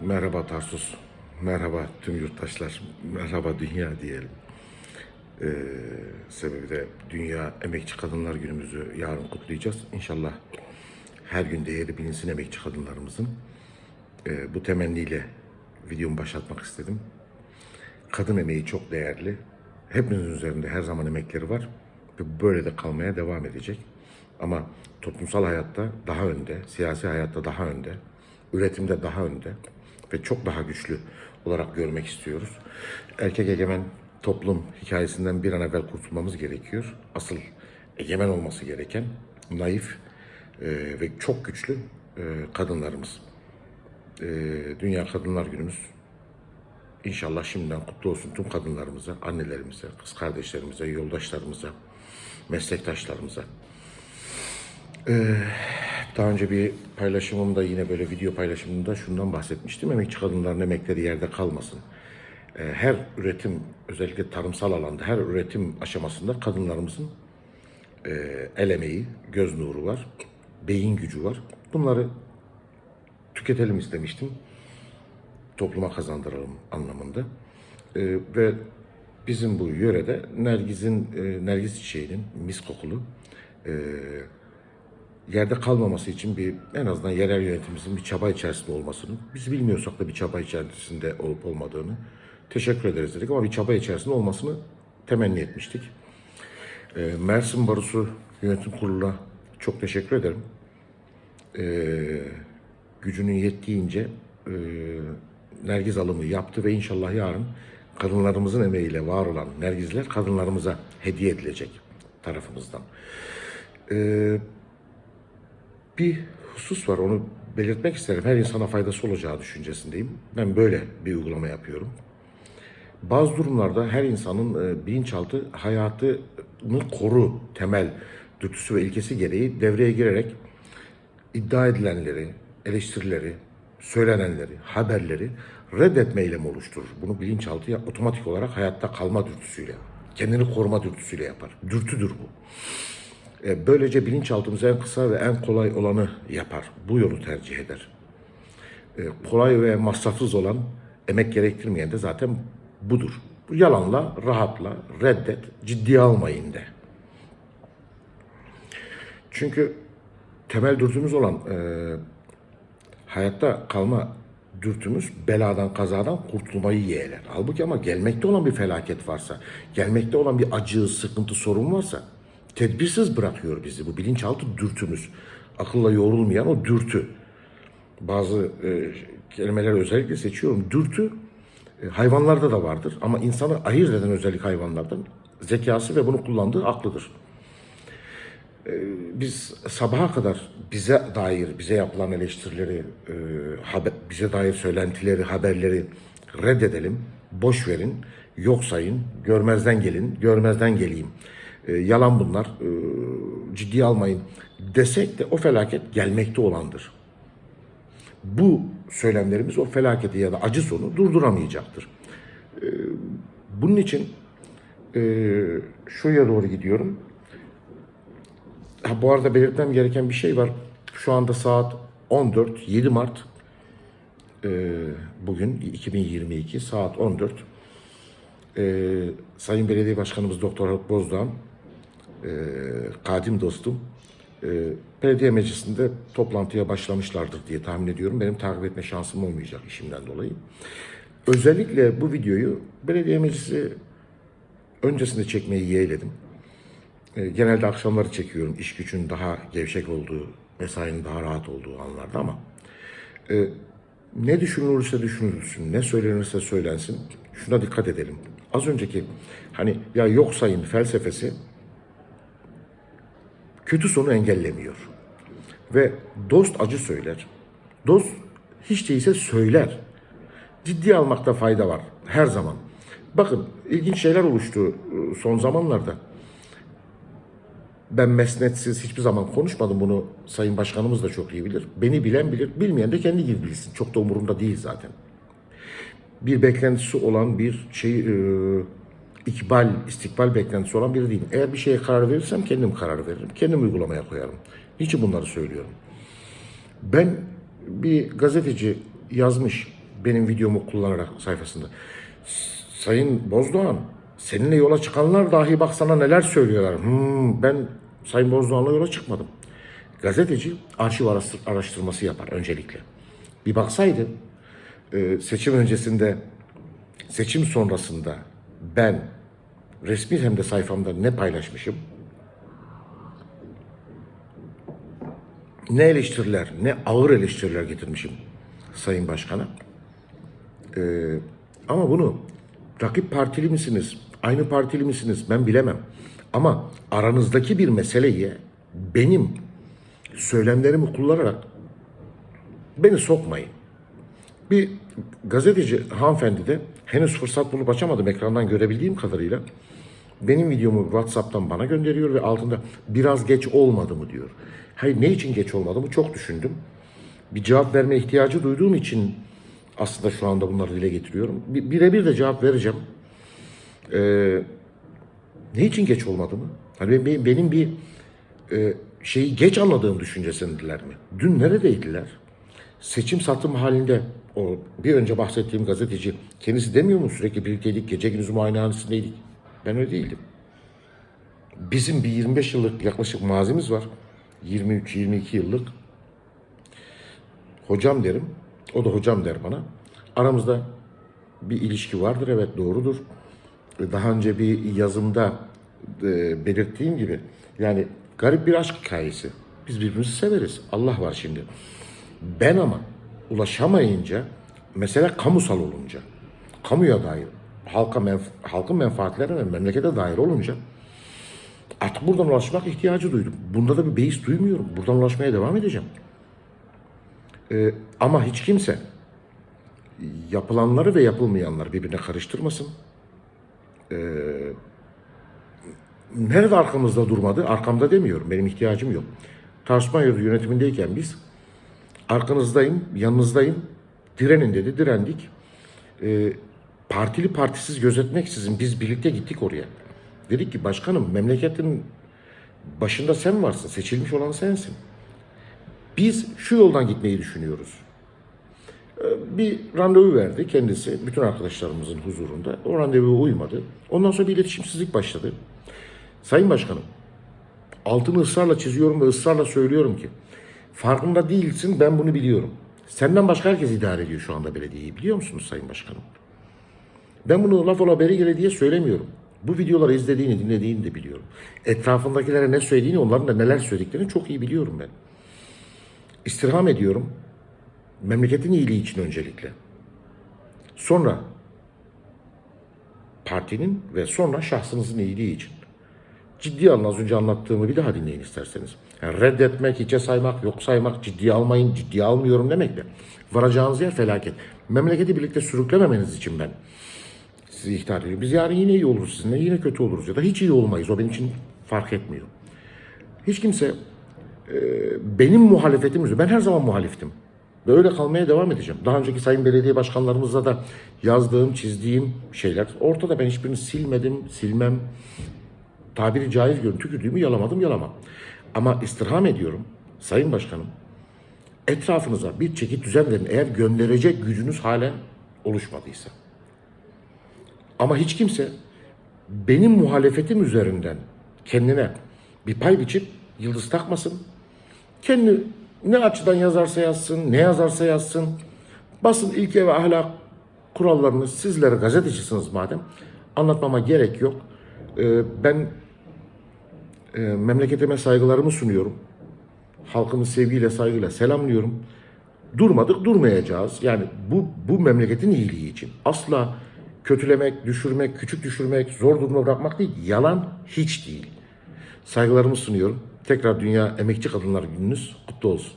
Merhaba Tarsus, merhaba tüm yurttaşlar, merhaba dünya diyelim. Ee, sebebi de Dünya Emekçi Kadınlar Günümüzü yarın kutlayacağız. İnşallah her gün değeri bilinsin emekçi kadınlarımızın. Ee, bu temenniyle videomu başlatmak istedim. Kadın emeği çok değerli. Hepimizin üzerinde her zaman emekleri var ve böyle de kalmaya devam edecek. Ama toplumsal hayatta daha önde, siyasi hayatta daha önde, üretimde daha önde ve çok daha güçlü olarak görmek istiyoruz. Erkek egemen toplum hikayesinden bir an evvel kurtulmamız gerekiyor. Asıl egemen olması gereken naif e, ve çok güçlü e, kadınlarımız. E, Dünya Kadınlar Günümüz İnşallah şimdiden kutlu olsun tüm kadınlarımıza, annelerimize, kız kardeşlerimize, yoldaşlarımıza, meslektaşlarımıza. Ee, daha önce bir paylaşımımda yine böyle video paylaşımında şundan bahsetmiştim. Emekçi kadınların emekleri yerde kalmasın. Ee, her üretim, özellikle tarımsal alanda her üretim aşamasında kadınlarımızın e, el emeği, göz nuru var, beyin gücü var. Bunları tüketelim istemiştim topluma kazandıralım anlamında. Ee, ve bizim bu yörede Nergiz'in, e, Nergiz çiçeğinin mis kokulu e, yerde kalmaması için bir en azından yerel yönetimimizin bir çaba içerisinde olmasını, biz bilmiyorsak da bir çaba içerisinde olup olmadığını teşekkür ederiz dedik ama bir çaba içerisinde olmasını temenni etmiştik. E, Mersin Barosu Yönetim Kurulu'na çok teşekkür ederim. E, gücünün yettiğince e, Nergiz alımı yaptı ve inşallah yarın kadınlarımızın emeğiyle var olan Nergizler kadınlarımıza hediye edilecek tarafımızdan. Ee, bir husus var onu belirtmek isterim. Her insana faydası olacağı düşüncesindeyim. Ben böyle bir uygulama yapıyorum. Bazı durumlarda her insanın e, bilinçaltı hayatını koru temel dürtüsü ve ilkesi gereği devreye girerek iddia edilenleri, eleştirileri, söylenenleri, haberleri reddetmeyle mi oluşturur? Bunu bilinçaltı otomatik olarak hayatta kalma dürtüsüyle, kendini koruma dürtüsüyle yapar. Dürtüdür bu. E, Böylece bilinçaltımız en kısa ve en kolay olanı yapar. Bu yolu tercih eder. E, Kolay ve masrafsız olan, emek gerektirmeyen de zaten budur. Bu yalanla, rahatla, reddet, ciddiye almayın de. Çünkü temel dürtümüz olan e, hayatta kalma dürtümüz beladan kazadan kurtulmayı yeğler. Halbuki ama gelmekte olan bir felaket varsa, gelmekte olan bir acı, sıkıntı, sorun varsa tedbirsiz bırakıyor bizi. Bu bilinçaltı dürtümüz. Akılla yoğrulmayan o dürtü. Bazı e, kelimeler özellikle seçiyorum. Dürtü e, hayvanlarda da vardır ama insanı ayırt eden özellik hayvanlardan zekası ve bunu kullandığı aklıdır biz sabaha kadar bize dair, bize yapılan eleştirileri, e, haber, bize dair söylentileri, haberleri reddedelim, boş verin, yok sayın, görmezden gelin, görmezden geleyim. E, yalan bunlar, e, ciddiye almayın desek de o felaket gelmekte olandır. Bu söylemlerimiz o felaketi ya da acı sonu durduramayacaktır. E, bunun için e, şuraya doğru gidiyorum. Ha, bu arada belirtmem gereken bir şey var. Şu anda saat 14, 7 Mart e, bugün 2022 saat 14. E, Sayın Belediye Başkanımız Doktor Haluk Bozdağ, e, kadim dostum, e, belediye meclisinde toplantıya başlamışlardır diye tahmin ediyorum. Benim takip etme şansım olmayacak işimden dolayı. Özellikle bu videoyu belediye meclisi öncesinde çekmeyi yeğledim. E, Genelde akşamları çekiyorum. İş gücün daha gevşek olduğu, mesainin daha rahat olduğu anlarda ama e, ne düşünülürse düşünülsün, ne söylenirse söylensin şuna dikkat edelim. Az önceki hani ya yok sayın felsefesi kötü sonu engellemiyor. Ve dost acı söyler. Dost hiç değilse söyler. Ciddiye almakta fayda var her zaman. Bakın ilginç şeyler oluştu e, son zamanlarda. Ben mesnetsiz hiçbir zaman konuşmadım bunu. Sayın Başkanımız da çok iyi bilir. Beni bilen bilir, bilmeyen de kendi gibi bilsin. Çok da umurumda değil zaten. Bir beklentisi olan bir şey, e, ikbal, istikbal beklentisi olan biri değilim. Eğer bir şeye karar verirsem kendim karar veririm. Kendim uygulamaya koyarım. Niçin bunları söylüyorum? Ben bir gazeteci yazmış benim videomu kullanarak sayfasında. Sayın Bozdoğan, seninle yola çıkanlar dahi bak sana neler söylüyorlar. Hmm, ben Sayın Bozdoğan'la yola çıkmadım. Gazeteci arşiv araştır- araştırması yapar öncelikle. Bir baksaydı e, seçim öncesinde, seçim sonrasında ben resmi hem de sayfamda ne paylaşmışım, ne eleştiriler, ne ağır eleştiriler getirmişim Sayın Başkan'a. Ee, ama bunu rakip partili misiniz, aynı partili misiniz ben bilemem. Ama aranızdaki bir meseleyi benim söylemlerimi kullanarak beni sokmayın. Bir gazeteci hanımefendi de henüz fırsat bulup açamadım ekrandan görebildiğim kadarıyla. Benim videomu WhatsApp'tan bana gönderiyor ve altında biraz geç olmadı mı diyor. Hayır ne için geç olmadı mı çok düşündüm. Bir cevap verme ihtiyacı duyduğum için aslında şu anda bunları dile getiriyorum. Bir- Birebir de cevap vereceğim. Ee, ne için geç olmadı mı? Hani benim bir e, şeyi geç anladığım düşüncesindiler mi? Dün neredeydiler? Seçim satım halinde o bir önce bahsettiğim gazeteci kendisi demiyor mu sürekli birlikteydik, gece gündüz muayenehanesindeydik. Ben öyle değildim. Bizim bir 25 yıllık yaklaşık mazimiz var. 23-22 yıllık. Hocam derim. O da hocam der bana. Aramızda bir ilişki vardır. Evet doğrudur. Daha önce bir yazımda e, belirttiğim gibi yani garip bir aşk hikayesi. Biz birbirimizi severiz. Allah var şimdi. Ben ama ulaşamayınca mesela kamusal olunca, kamuya dair, halka menf- halkın menfaatlerine ve memlekete dair olunca artık buradan ulaşmak ihtiyacı duydum. Bunda da bir beis duymuyorum. Buradan ulaşmaya devam edeceğim. Ee, ama hiç kimse yapılanları ve yapılmayanları birbirine karıştırmasın. Ee, nerede arkamızda durmadı? Arkamda demiyorum. Benim ihtiyacım yok. Tartışma yönetimindeyken biz arkanızdayım, yanınızdayım. Direnin dedi, direndik. Ee, partili partisiz gözetmeksizin biz birlikte gittik oraya. Dedik ki başkanım memleketin başında sen varsın, seçilmiş olan sensin. Biz şu yoldan gitmeyi düşünüyoruz. Ee, Bir randevu verdi kendisi bütün arkadaşlarımızın huzurunda. O randevuya uymadı. Ondan sonra bir iletişimsizlik başladı. Sayın Başkanım, altını ısrarla çiziyorum ve ısrarla söylüyorum ki farkında değilsin ben bunu biliyorum. Senden başka herkes idare ediyor şu anda belediyeyi biliyor musunuz Sayın Başkanım? Ben bunu laf ola beri gele diye söylemiyorum. Bu videoları izlediğini, dinlediğini de biliyorum. Etrafındakilere ne söylediğini, onların da neler söylediklerini çok iyi biliyorum ben. İstirham ediyorum. Memleketin iyiliği için öncelikle. Sonra partinin ve sonra şahsınızın iyiliği için. Ciddi alın az önce anlattığımı bir daha dinleyin isterseniz. Yani reddetmek, hiçe saymak, yok saymak, ciddiye almayın, ciddiye almıyorum demekle. Varacağınız yer felaket. Memleketi birlikte sürüklememeniz için ben sizi ihtar ediyorum. Biz yarın yine iyi oluruz sizinle, yine kötü oluruz ya da hiç iyi olmayız. O benim için fark etmiyor. Hiç kimse e, benim muhalefetim ben her zaman muhaliftim. Ve öyle kalmaya devam edeceğim. Daha önceki sayın belediye başkanlarımızla da yazdığım, çizdiğim şeyler ortada. Ben hiçbirini silmedim, silmem. Tabiri caiz görün, tükürdüğümü yalamadım, yalamam. Ama istirham ediyorum, sayın başkanım, etrafınıza bir çeki düzen verin eğer gönderecek gücünüz halen oluşmadıysa. Ama hiç kimse benim muhalefetim üzerinden kendine bir pay biçip yıldız takmasın. Kendi ne açıdan yazarsa yazsın, ne yazarsa yazsın. Basın ilke ve ahlak kurallarını sizlere gazetecisiniz madem anlatmama gerek yok. Ee, ben e, memleketime saygılarımı sunuyorum. Halkımı sevgiyle, saygıyla selamlıyorum. Durmadık, durmayacağız. Yani bu, bu memleketin iyiliği için. Asla kötülemek, düşürmek, küçük düşürmek, zor duruma bırakmak değil. Yalan hiç değil. Saygılarımı sunuyorum. Tekrar Dünya Emekçi Kadınlar Gününüz kutlu olsun.